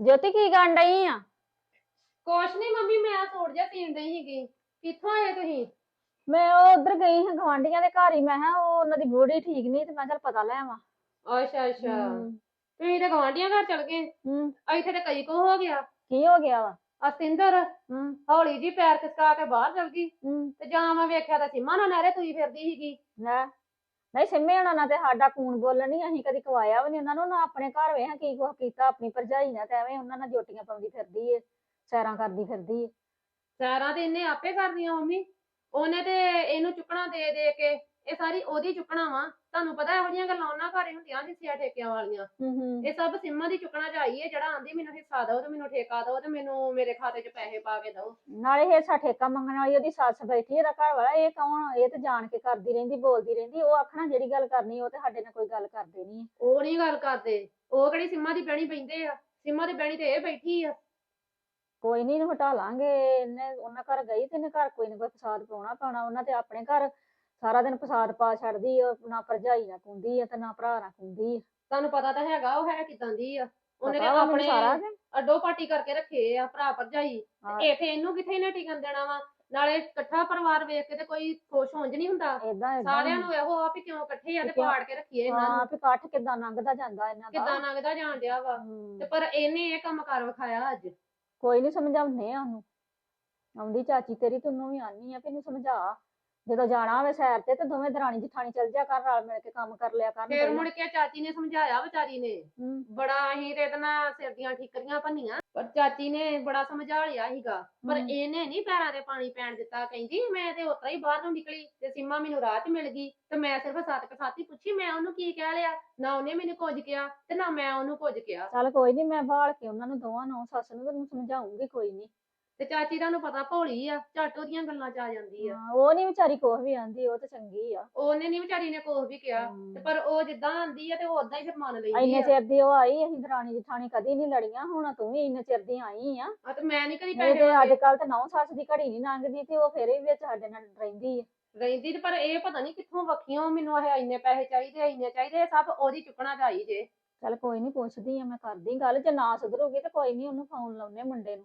ਜੋਤੀ ਕੀ ਕਰਨ ਡਈ ਆ? ਕੁਛ ਨਹੀਂ ਮੰਮੀ ਮੈਂ ਸੂਟ ਜਿਹਾ ਸੀਣ ਡਈ ਸੀਗੀ। ਕਿੱਥੋਂ ਆਏ ਤੁਸੀਂ? ਮੈਂ ਉਹ ਉਧਰ ਗਈ ਹਾਂ ਗਵਾਂਢੀਆਂ ਦੇ ਘਰ ਹੀ ਮੈਂ ਕਿਹਾ ਉਹ ਉਹਨਾਂ ਦੀ ਬੋੜੀ ਠੀਕ ਨਹੀਂ ਤੇ ਮੈਂ ਚੱਲ ਪਤਾ ਲੈ ਆਵਾਂ। ਅੱਛਾ ਅੱਛਾ। ਹਮ, ਤੁਸੀਂ ਤਾਂ ਗਵਾਂਢੀਆਂ ਘਰ ਚਲ ਗਏ? ਹਮ, ਇੱਥੇ ਤਾਂ ਕਈ ਕੋ ਹੋ ਗਿਆ। ਕੀ ਹੋ ਗਿਆ ਵਾ? ਅਸਤਿੰਦਰ ਹਮ, ਹੌਲੀ ਜੀ ਪੈਰ ਖਿਸਕਾ ਕੇ ਬਾਹਰ ਚਲ ਗਈ। ਹਮ, ਤੇ ਜਾਂ ਮੈਂ ਵੇਖਿਆ ਤਾਂ ਸੀਮਾ ਨਾਲ ਨਹਿਰੇ ਤੁਈ ਫਿਰਦੀ ਸੀਗੀ। ਲੈ। ਨਹੀਂ ਸਿੰਮੇ ਹੋਣਾ ਨਾਲ ਤੇ ਸਾਡਾ ਖੂਨ ਬੋਲਣ ਨਹੀਂ ਅਸੀਂ ਕਦੀ ਕਵਾਇਆ ਵੀ ਨਹੀਂ ਉਹਨਾਂ ਨੂੰ, ਨਾ ਆਪਣੇ ਘਰ ਵੇਹਾਂ ਕੀ ਕੁਛ ਕੀਤਾ, ਆਪਣੀ ਭਰਜਾਈ ਨਾਲ ਤੇ ਐਵੇਂ ਉਹਨਾਂ ਨਾਲ ਜੋਟੀਆਂ ਪਾਉਂਦੀ ਫਿਰਦੀ ਏ, ਸੈਰਾਂ ਕਰਦੀ ਫਿਰਦੀ ਏ। ਸੈਰਾਂ ਤੇ ਇਹਨੇ ਆਪੇ ਕਰਦੀਆਂ ਮੰਮੀ, ਉਹਨੇ ਤੇ ਇਹਨੂੰ ਚੁੱਕਣਾ ਦੇ ਦੇ ਕੇ, ਇਹ ਸਾਰੀ ਉਹਦੀ ਚੁੱਕਣਾ ਵਾ। ਤੁਹਾਨੂੰ ਪਤਾ ਇਹੋ ਜਿਹੀਆਂ ਗੱਲਾਂ ਉਹਨਾਂ ਘਰੇ ਹੁੰਦੀਆਂ ਹਿੱਸਿਆਂ ਠੇਕਿਆਂ ਵਾਲੀਆਂ। ਹੂੰ ਹੂੰ। ਇਹ ਸਭ ਸਿੰਮਾ ਦੀ ਚੁੱਕਣਾ ਚਾਹੀਏ ਜਿਹੜਾ ਆਂਦੀ ਮੈਨੂੰ ਹਿੱਸਾ ਦਿਓ ਤੇ ਮੈਨੂੰ ਠੇਕਾ ਦਿਓ ਤੇ ਮੈਨੂੰ ਮੇਰੇ ਖਾਤੇ 'ਚ ਪੈਸੇ ਪਾ ਕੇ ਦਿਓ। ਨਾਲੇ ਇਹ ਸਾ ਠੇਕਾ ਮੰਗਣ ਵਾਲੀ ਉਹਦੀ ਸੱਸ ਬੈਠੀ ਇਹਦਾ ਘਰ ਵਾਲਾ ਇਹ ਕੌਣ? ਇਹ ਤੇ ਜਾਣ ਕੇ ਕਰਦੀ ਰਹਿੰਦੀ ਬੋਲਦੀ ਰਹਿੰਦੀ ਉਹ ਆਖਣਾ ਜਿਹੜੀ ਗੱਲ ਕਰਨੀ ਉਹ ਤੇ ਸਾਡੇ ਨਾਲ ਕੋਈ ਗੱਲ ਕਰਦੇ ਨਹੀਂ ਉਹ ਨਹੀਂ ਗੱਲ ਕਰਦੇ। ਉਹ ਕਿਹੜੀ ਸਿੰਮਾ ਦੀ ਬਹਿਣੀ ਪੈਂਦੇ ਆ? ਸਿੰਮਾ ਦੀ ਬਹਿਣੀ ਤੇ ਇਹ ਬੈਠੀ ਆ। ਕੋਈ ਨਹੀਂ ਇਹਨੂੰ ਹਟਾ ਲਾਂਗੇ ਇਹਨੇ ਉਹਨਾਂ ਘਰ ਗਈ ਤੇ ਇਹਨੇ ਘਰ ਕੋਈ ਨਾ ਕੋਈ ਫਸਾਦ ਪਾਉਣਾ ਪਾਉਣਾ ਉਹਨਾਂ ਤੇ ਆਪਣੇ ਘਰ ਸਾਰਾ ਦਿਨ ਫਸਾਦ ਪਾ ਛੱਡਦੀ ਆ ਨਾ ਭਰਜਾਈ ਨਾਲ ਕੁੰਦੀ ਆ ਤੇ ਨਾ ਭਰਾ ਨਾਲ ਕੁੰਦੀ ਆ। ਤੁਹਾਨੂੰ ਪਤਾ ਤਾਂ ਹੈਗਾ ਉਹ ਹੈ ਕਿਦਾਂ ਦੀ ਆ। ਉਹਨੇ ਤੇ ਪਤਾ ਵਾ ਮੈਨੂੰ ਆਪਣੇ ਸਾਰਾ ਅੱਡੋ ਪਾਟੀ ਕਰਕੇ ਰੱਖੇ ਆ ਭਰਾ ਭਰਜਾਈ। ਹਾਂ। ਤੇ ਇੱਥੇ ਇਹਨੂੰ ਕਿੱਥੇ ਇਹਨੇ ਟਿਕਣ ਦੇਣਾ ਵਾ? ਨਾਲੇ ਇਕੱਠਾ ਪਰਿਵਾਰ ਵੇਖ ਕੇ ਤੇ ਕੋਈ ਖੁਸ਼ ਹੋਂਜ ਨਹੀਂ ਹੁੰਦਾ। ਏਦਾਂ ਏਦਾਂ ਸਾਰਿਆਂ ਨੂੰ ਇਹੋ ਆ ਵੀ ਕਿਉਂ ਇਕੱਠੇ ਆ ਤੇ ਕਿਉਂ? ਪਾੜ ਕੇ ਰੱਖੀਏ ਇਹਨਾਂ ਹਾਂ ਨੂੰ। ਵੀ ਕੱਠ ਕਿੱਦਾਂ ਲੰਘਦਾ ਜਾਂਦਾ ਇਹਨਾਂ ਦਾ। ਕਿੱਦਾਂ ਲੰਘਦਾ ਜਾਣ ਡਿਆ ਵਾ। ਹਮ, ਤੇ ਪਰ ਇਹਨੇ ਇਹ ਕੰਮ ਕਰ ਵਿਖਾਇਆ ਅੱਜ। ਕੋਈ ਨਹੀਂ ਸਮਝਾਉਂਦੇ ਆ ਉਹਨੂੰ। ਆਉਂਦੀ ਚਾਚੀ ਤੇਰੀ ਤੈਨੂੰ ਵੀ ਆਨੀ ਆ ਇਹਨੂੰ ਸਮਝਾ। ਜਦੋਂ ਜਾਣਾ ਹੋਵੇ ਸੈਰ ਤੇ ਤੇ ਦੋਵੇਂ ਦਰਾਣੀ ਜਠਾਣੀ ਚੱਲ ਜਾ ਕਰ ਰਲ ਮਿਲ ਕੇ ਕੰਮ ਕਰ ਲਿਆ ਕਰਨ ਫੇਰ। ਮੁੜ ਕੇ ਚਾਚੀ ਨੇ ਸਮਝਾਇਆ ਵਿਚਾਰੀ ਨੇ? ਬੜਾ ਅਸੀਂ ਤੇ ਨਾਲ ਸਿਰ ਦੀਆਂ ਠੀਕਰੀਆਂ ਭੰਨੀਆਂ। ਪਰ ਚਾਚੀ ਨੇ ਬੜਾ ਸਮਝਾ ਲਿਆ ਸੀਗਾ। ਪਰ ਹਮ। ਇਹਨੇ ਨਹੀਂ ਪੈਰਾਂ ਤੇ ਪਾਣੀ ਪੈਣ ਦਿੱਤਾ। ਕਹਿੰਦੀ ਮੈਂ ਤੇ ਉਤਰਾ ਹੀ ਬਾਹਰ ਨੂੰ ਨਿਕਲੀ ਤੇ ਸੀਮਾ ਮੈਨੂੰ ਰਾਹ 'ਚ ਮਿਲ ਗਈ ਤੇ ਮੈਂ ਸਿਰਫ ਸੱਤ ਕ ਸਾਥੀ ਪੁੱਛੀ ਮੈਂ ਉਹਨੂੰ ਕੀ ਕਹਿ ਲਿਆ? ਨਾ ਉਹਨੇ ਮੈਨੂੰ ਕੁਝ ਕਿਹਾ ਤੇ ਨਾ ਮੈਂ ਉਹਨੂੰ ਕੁਝ ਕਿਹਾ। ਚੱਲ ਕੋਈ ਨਹੀਂ ਮੈਂ ਭਾਲ ਕੇ ਉਹਨਾਂ ਨੂੰ ਦੋਵਾਂ ਨੂੰ ਸੱਸ ਨੂੰ ਤੈਨੂੰ ਸਮਝਾਉਂਗੀ ਕੋਈ ਨਹੀਂ ਤੇ ਚਾਚੀ ਤੁਹਾਨੂੰ ਪਤਾ ਭੋਲੀ ਆ ਝੱਟ ਉਹਦੀਆਂ ਗੱਲਾਂ 'ਚ ਆ ਜਾਂਦੀ ਆ। ਉਹ ਨਹੀਂ ਵਿਚਾਰੀ ਕੁਛ ਵੀ ਆਂਦੀ ਉਹ ਤਾਂ ਚੰਗੀ ਆ। ਉਹਨੇ ਨਹੀਂ ਵਿਚਾਰੀ ਨੇ ਕੁਝ ਵੀ ਕਿਹਾ ਤੇ ਪਰ ਉਹ ਜਿੱਦਾਂ ਆਂਦੀ ਆ ਤੇ ਉਹ ਉਦਾਂ ਹੀ ਫਿਰ ਮੰਨ ਲੈਂਦੀ ਇੰਨੇ ਆ ਚਿਰ ਦੀ ਉਹ ਆਈ ਅਸੀਂ ਦਰਾਣੀ ਜਠਾਣੀ ਕਦੀ ਨਹੀਂ ਲੜੀਆਂ ਹੁਣ ਤੂੰ ਵੀ ਇੰਨੇ ਚਿਰ ਦੀ ਆਈ ਆ। ਆ ਤੇ ਮੈਂ ਨਹੀਂ ਕਦੀ ਨਹੀਂ ਤੇ ਅੱਜ ਕੱਲ ਤੇ ਨੌ ਸੱਸ ਦੀ ਘੜੀ ਨਹੀਂ ਲੰਘਦੀ ਤੇ ਉਹ ਫੇਰ ਵੀ ਵਿੱਚ ਸਾਡੇ ਨਾਲ ਰਹਿੰਦੀ ਆ। ਰਹਿੰਦੀ ਤੇ ਪਰ ਇਹ ਪਤਾ ਨਹੀਂ ਕਿੱਥੋਂ ਵੱਖੀਆਂ ਮੈਨੂੰ ਇਹ ਇੰਨੇ ਪੈਸੇ ਚਾਹੀਦੇ ਇੰਨੇ ਚਾਹੀਦੇ ਇਹ ਸਭ ਉਹਦੀ ਚੁੱਕਣਾ ਚਾਹੀਦੇ। ਚੱਲ ਕੋਈ ਨਹੀਂ ਪੁੱਛਦੀ ਆ ਮੈਂ ਕਰਦੀ ਗੱਲ ਜੇ ਨਾ ਸੁਧਰੂਗੀ ਤੇ ਕੋਈ ਨਹੀਂ ਉਹਨੂੰ ਫੋਨ ਲਾਉਨੇ ਮੁੰਡੇ ਨੂੰ।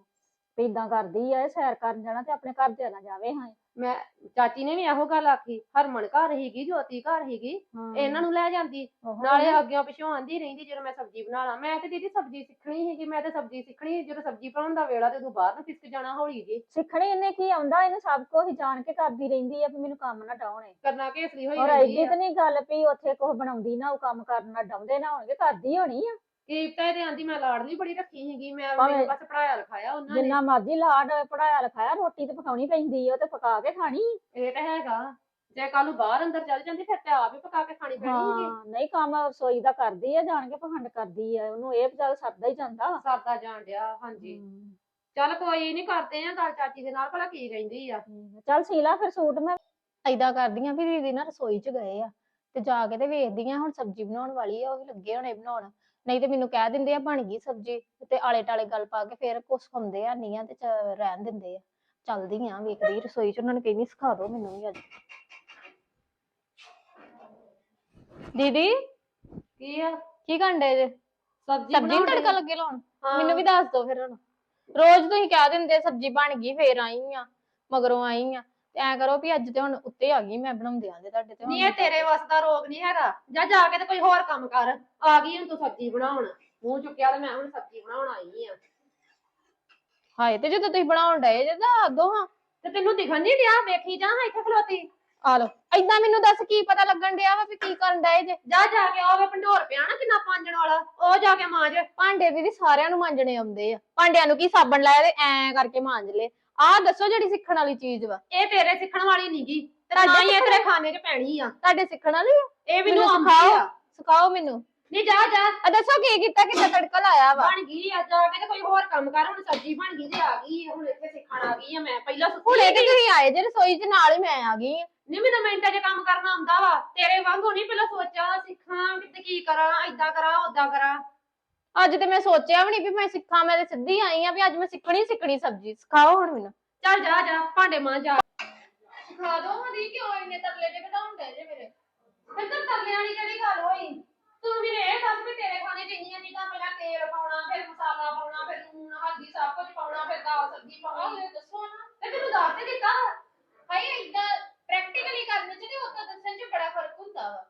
ਵੀ ਏਦਾਂ ਕਰਦੀ ਆ ਇਹ ਸੈਰ ਕਰਨ ਜਾਣਾ ਤੇ ਆਪਣੇ ਘਰ ਦੇ ਨਾਲ ਜਾਵੇ ਹਾਂ। ਮੈਂ ਚਾਚੀ ਨੇ ਵੀ ਇਹੋ ਗੱਲ ਆਖੀ ਹਰਮਨ ਘਰ ਹੀਗੀ ਜੋਤੀ ਘਰ ਹੀਗੀ ਇਹਨਾਂ ਨੂੰ ਲੈ ਜਾਂਦੀ ਉਹ ਨਾਲੇ ਅੱਗਿਓਂ ਪਿਛੋਂ ਆਂਦੀ ਰਹਿੰਦੀ ਜਦੋਂ ਮੈਂ ਸਬਜ਼ੀ ਬਣਾ ਲਾਂ। ਮੈਂ ਤੇ ਦੀਦੀ ਸਬਜ਼ੀ ਸਿੱਖਣੀ ਸੀਗੀ ਮੈਂ ਤੇ ਸਬਜ਼ੀ ਸਿੱਖਣੀ ਜਦੋਂ ਸਬਜ਼ੀ ਬਣਾਉਣ ਦਾ ਵੇਲਾ ਤੇ ਤੂੰ ਬਾਹਰ ਨੂੰ ਫਿਸਕ ਜਾਣਾ ਹੌਲੀ ਜੀ ਸਿੱਖਣੀ ਇਹਨੇ ਕੀ ਆਉਂਦਾ ਇਹਨੇ ਸਭ ਕੁਝ ਜਾਣ ਕੇ ਕਰਦੀ ਰਹਿੰਦੀ ਆ ਵੀ ਮੈਨੂੰ ਕੰਮ ਨਾ ਡਾਉਣੇ। ਕਰਨਾ ਕਿ ਅਸਲੀ ਹੋਈ ਔਰ ਰਹਿੰਦੀ ਐਡੀ ਆ। ਤੇ ਨਹੀਂ ਗੱਲ ਵੀ ਉੱਥੇ ਕੁਝ ਬਣਾਉਂਦੀ ਨਾ ਉਹ ਕੰਮ ਕਰਨ ਨਾ ਡਾਉਂਦੇ ਨਾ ਹੋਣਗੇ ਕਰਦੀ ਹੋਣੀ ਆ। ਕੀਪਤਾ ਇਹਦੇ ਆਂਦੀ ਮੈਂ ਲਾੜਲੀ ਬੜੀ ਰੱਖੀ ਸੀਗੀ ਮੈਂ ਭਾਵੇਂ- ਮੈਨੂੰ ਬਸ ਪੜਾਇਆ ਲਿਖਾਇਆ ਉਹਨਾਂ ਨੇ। ਜਿੰਨਾ ਮਰਜ਼ੀ ਲਾਡ ਪੜਾਇਆ ਲਿਖਾਇਆ ਰੋਟੀ ਤੇ ਪਕਾਉਣੀ ਪੈਂਦੀ ਆ ਉਹ ਤੇ ਪਕਾ ਕੇ ਖਾਣੀ। ਇਹ ਤਾਂ ਹੈਗਾ। ਜੇ ਕੱਲ ਨੂੰ ਬਾਹਰ ਅੰਦਰ ਚੱਲ ਜਾਂਦੀ ਫਿਰ ਤੇ ਆਪ ਹੀ ਪਕਾ ਕੇ ਖਾਣੀ ਪੈਣੀ ਸੀਗੀ। ਹਾਂ ਨਹੀਂ ਕੰਮ ਰਸੋਈ ਦਾ ਕਰਦੀ ਆ ਜਾਣ ਕੇ ਪਖੰਡ ਕਰਦੀ ਆ ਉਹਨੂੰ ਇਹ ਚੱਲ ਸਰਦਾ ਹੀ ਜਾਂਦਾ। ਸਰਦਾ ਜਾਣ ਡਿਆ ਹਾਂਜੀ। ਚੱਲ ਕੋਈ ਨਹੀਂ ਕਰਦੇ ਆ ਗੱਲ ਚਾਚੀ ਦੇ ਨਾਲ ਭਲਾ ਕੀ ਕਹਿੰਦੀ ਆ। ਹਮ, ਚੱਲ ਸੀਲਾ ਫਿਰ ਸੂਟ ਮੈਂ। ਏਦਾਂ ਕਰਦੀਆਂ ਵੀ ਦੀਦੀ ਨਾ ਰਸੋਈ 'ਚ ਗਏ ਆ ਤੇ ਜਾ ਕੇ ਤੇ ਵੇਖਦੀਆਂ ਹੁਣ ਸਬਜ਼ੀ ਬਣਾਉਣ ਵਾਲੀ ਆ ਉਹ ਵੀ ਲੱਗੇ ਹੋਣੇ ਬਣਾਉਣ। ਨਹੀਂ ਤੇ ਮੈਨੂੰ ਕਹਿ ਦਿੰਦੇ ਆ ਬਣ ਗਈ ਸਬਜ਼ੀ ਤੇ ਆਲੇ ਟਾਲੇ ਗੱਲ ਪਾ ਕੇ ਫੇਰ ਕੁਛ ਖਾਂਦੇ ਆ ਨਹੀਂ ਆ ਤੇ ਚ- ਰਹਿਣ ਦਿੰਦੇ ਆ। ਚੱਲਦੀ ਆ ਵੇਖਦੀ ਰਸੋਈ 'ਚ ਉਹਨਾਂ ਨੇ ਕਹਿੰਦੀ ਸਿਖਾ ਦਿਓ ਮੈਨੂੰ ਵੀ ਅੱਜ। ਦੀਦੀ? ਕੀ ਆ? ਕੀ ਕਰਦੇ ਜੇ? ਸਬਜ਼ੀ ਸਬਜ਼ੀ ਨੂੰ ਬਣਾਉਣ ਤੜਕਾ? ਲੱਗੇ ਲਾਉਣ? ਹਾਂ। ਮੈਨੂੰ ਵੀ ਦੱਸ ਦਿਓ ਫਿਰ ਹੁਣ ਰੋਜ਼ ਤੁਸੀਂ ਕਹਿ ਦਿੰਦੇ ਸਬਜ਼ੀ ਬਣ ਗਈ ਫੇਰ ਆਈ ਆ ਮਗਰੋਂ ਆਈ ਆ। ਤੇ ਐ ਕਰੋ ਵੀ ਅੱਜ ਤੇ ਹੁਣ ਉੱਤੇ ਆ ਗਈ ਮੈਂ ਬਣਾਉਂਦੇ ਆਂਦੇ ਤੁਹਾਡੇ ਤੇ ਹੁਣ। ਨਹੀਂ ਇਹ ਤੇਰੇ ਵੱਸ ਦਾ ਰੋਗ ਨਹੀਂ ਹੈਗਾ। ਜਾ ਜਾ ਕੇ ਤੇ ਕੋਈ ਹੋਰ ਕੰਮ ਕਰ। ਆ ਗਈ ਹੁਣ ਤੂੰ ਸਬਜ਼ੀ ਬਣਾਉਣ। ਮੂੰਹ ਚੁੱਕਿਆ ਤੇ ਮੈਂ ਹੁਣ ਸਬਜ਼ੀ ਬਣਾਉਣ ਆਈ ਆ। ਹਾਏ ਤੇ ਜਦੋਂ ਤੁਸੀਂ ਬਣਾਉਣ ਡਏ ਜੇ ਤਾਂ ਦੋ ਹਾਂ ਤੇ ਤੈਨੂੰ ਦਿਖਣ ਨਹੀਂ ਡਿਆ? ਵੇਖੀ ਜਾ ਇੱਥੇ ਖਲੋਤੀ? ਆ ਲੋ ਏਦਾਂ ਮੈਨੂੰ ਦੱਸ ਕੀ ਪਤਾ ਲੱਗਣ ਡਿਆ ਵਾ ਵੀ ਕੀ ਕਰਨ ਡਏ ਜੇ। ਜਾ ਜਾ ਕੇ ਆਵੇ ਭੰਡੋਰ ਪਿਆ ਨਾ ਕਿੰਨਾ ਪਾਂਜਣ ਵਾਲਾ। ਉਹ ਜਾ ਕੇ ਮਾਂਜ। ਭਾਂਡੇ ਦੀਦੀ ਸਾਰਿਆਂ ਨੂੰ ਮਾਂਜਣੇ ਆਉਂਦੇ ਆ। ਭਾਂਡਿਆਂ ਨੂੰ ਕੀ ਸਾਬਣ ਲਾਇਆ ਤੇ ਐ ਕਰਕੇ ਮਾਂਜ ਲੈ ਆਹ ਦੱਸੋ ਜਿਹੜੀ ਸਿੱਖਣ ਵਾਲੀ ਚੀਜ਼ ਵਾ। ਇਹ ਤੇਰੇ ਸਿੱਖਣ ਵਾਲੀ ਨਹੀਂਗੀ ਤੇ ਨਾ ਹੀ ਇਹ ਤੇਰੇ ਖਾਣੇ 'ਚ ਪੈਣੀ ਆ। ਤੁਹਾਡੇ ਸਿੱਖਣ ਵਾਲੀ ਆ? ਇਹ ਮੈਨੂੰ ਆਉਂਦੀ ਸਿਖਾਓ ਆ। ਸਿਖਾਓ ਮੈਨੂੰ। ਨਹੀਂ ਜਾ ਜਾ। ਆ ਦੱਸੋ ਕੀ ਕੀਤਾ ਕਿੱਦਾਂ ਤੜਕਾ ਲਾਇਆ ਵਾ? ਬਣ ਗਈ ਆ ਜਾ ਕੇ ਤੇ ਕੋਈ ਹੋਰ ਕੰਮ ਕਰ ਹੁਣ ਸਬਜ਼ੀ ਬਣ ਗਈ ਤੇ ਆ ਗਈ ਆ, ਹੁਣ ਇੱਥੇ ਸਿੱਖਣ ਆ ਗਈ ਆ ਮੈਂ। ਪਹਿਲਾਂ ਸੁੱਤੀ ਹੁਣੇ ਤੇ। ਤੁਸੀਂ ਆਏ ਜੇ ਰਸੋਈ 'ਚ ਨਾਲ ਹੀ ਮੈਂ ਆ ਗਈ ਆ। ਨਹੀਂ ਮੈਨੂੰ ਮਿੰਟਾਂ 'ਚ ਕੰਮ ਕਰਨਾ ਆਉਂਦਾ ਵਾ। ਤੇਰੇ ਵਾਂਗੂ ਨਹੀਂ ਪਹਿਲਾਂ ਸੋਚਾਂ ਸਿੱਖਾਂ ਕਿਤੇ ਕੀ ਕਰਾਂ ਏਦਾਂ ਕਰਾਂ ਓਦਾਂ ਕਰਾਂ। ਅੱਜ ਤੇ ਮੈਂ ਸੋਚਿਆ ਵੀ ਨਹੀਂ ਵੀ ਮੈਂ ਸਿੱਖਾਂ ਮੈਂ ਤੇ ਸਿੱਧੀ ਆਈ ਆ ਵੀ ਅੱਜ ਮੈਂ ਸਿੱਖਣੀ ਸਿੱਖਣੀ ਸਬਜ਼ੀ ਸਿਖਾਓ ਹੁਣ ਮੈਨੂੰ। ਚੱਲ ਜਾ ਜਾ ਭਾਂਡੇ ਮਾਂ ਜਾ। ਸਿਖਾ ਦੋ ਹਦੀ ਕਿਉਂ ਇੰਨੇ ਤਰਲੇ ਜੇ ਵਧਾਉਣ ਦੇ ਜੇ ਮੇਰੇ? ਫਿਰ ਤਾਂ ਤਰਲਿਆਂ ਵਾਲੀ ਕਿਹੜੀ ਗੱਲ ਹੋਈ? ਤੂੰ ਮੇਰੇ ਇਹ ਦੱਸ ਵੀ ਤੇਰੇ ਖਾਣੇ 'ਚ ਇੰਨੀਆਂ ਚੀਜ਼ਾਂ ਪਹਿਲਾਂ ਤੇਲ ਪਾਉਣਾ ਫਿਰ ਮਸਾਲਾ ਪਾਉਣਾ ਫਿਰ ਇਹ ਦੱਸੋ ਨਾ। ਤੇ ਮੈਨੂੰ ਦੱਸ ਤੇ ਦਿੱਤਾ ਭਾਈ ਇਦਾਂ ਪ੍ਰੈਕਟੀਕਲੀ ਕਰਨ ਚ ਤੇ ਉਦਾਂ ਦੱਸਣ ਚ ਬੜਾ ਫ਼ਰਕ ਹੁੰਦਾ ਵਾ।